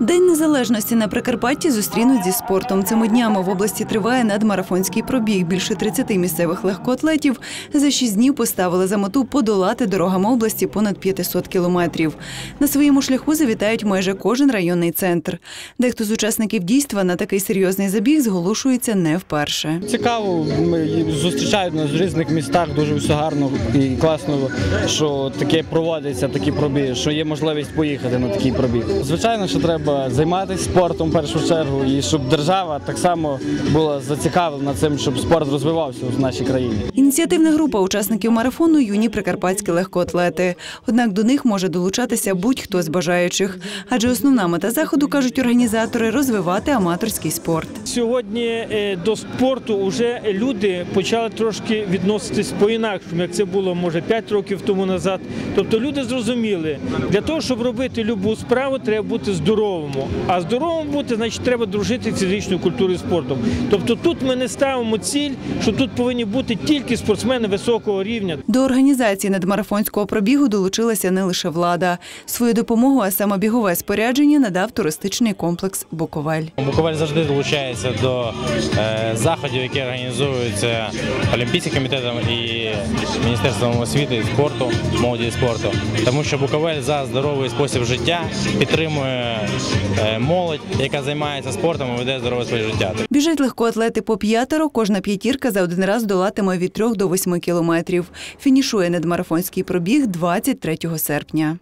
День незалежності на Прикарпатті зустрінуть зі спортом. Цими днями в області триває надмарафонський пробіг. Більше 30 місцевих легкоатлетів за 6 днів поставили за мету подолати дорогами області понад 500 кілометрів. На своєму шляху завітають майже кожен районний центр. Дехто з учасників дійства на такий серйозний забіг зголошується не вперше. Цікаво, ми зустрічають нас в різних містах, дуже все гарно і класно, що таке проводиться, такі пробіги, що є можливість поїхати на такий пробіг. Звичайно, що треба займатися спортом в першу чергу, і щоб держава так само була зацікавлена цим, щоб спорт розвивався в нашій країні. Ініціативна група учасників марафону юні прикарпатські легкоатлети. Однак до них може долучатися будь-хто з бажаючих. Адже основна мета заходу, кажуть організатори, розвивати аматорський спорт. Сьогодні е, до спорту вже люди почали трошки відноситись по-інакшому, як це було може 5 років тому назад. Тобто люди зрозуміли, для того, щоб робити любу справу, треба бути здоровому. А здоровим бути, значить, треба дружити з фізичною культурою і спортом. Тобто тут ми не ставимо ціль, що тут повинні бути тільки спортсмени високого рівня. До організації надмарафонського пробігу долучилася не лише влада. Свою допомогу, а саме бігове спорядження, надав туристичний комплекс Буковель. Буковель завжди долучається до е, заходів, які організуються Олімпійським комітетом і Міністерством освіти і спорту, молоді і спорту. Тому що Буковель за здоровий спосіб життя підтримує молодь, яка займається спортом і веде здорове своє життя. Біжать легкоатлети по п'ятеро. Кожна п'ятірка за один раз долатиме від трьох до восьми кілометрів. Фінішує надмарафонський пробіг 23 серпня.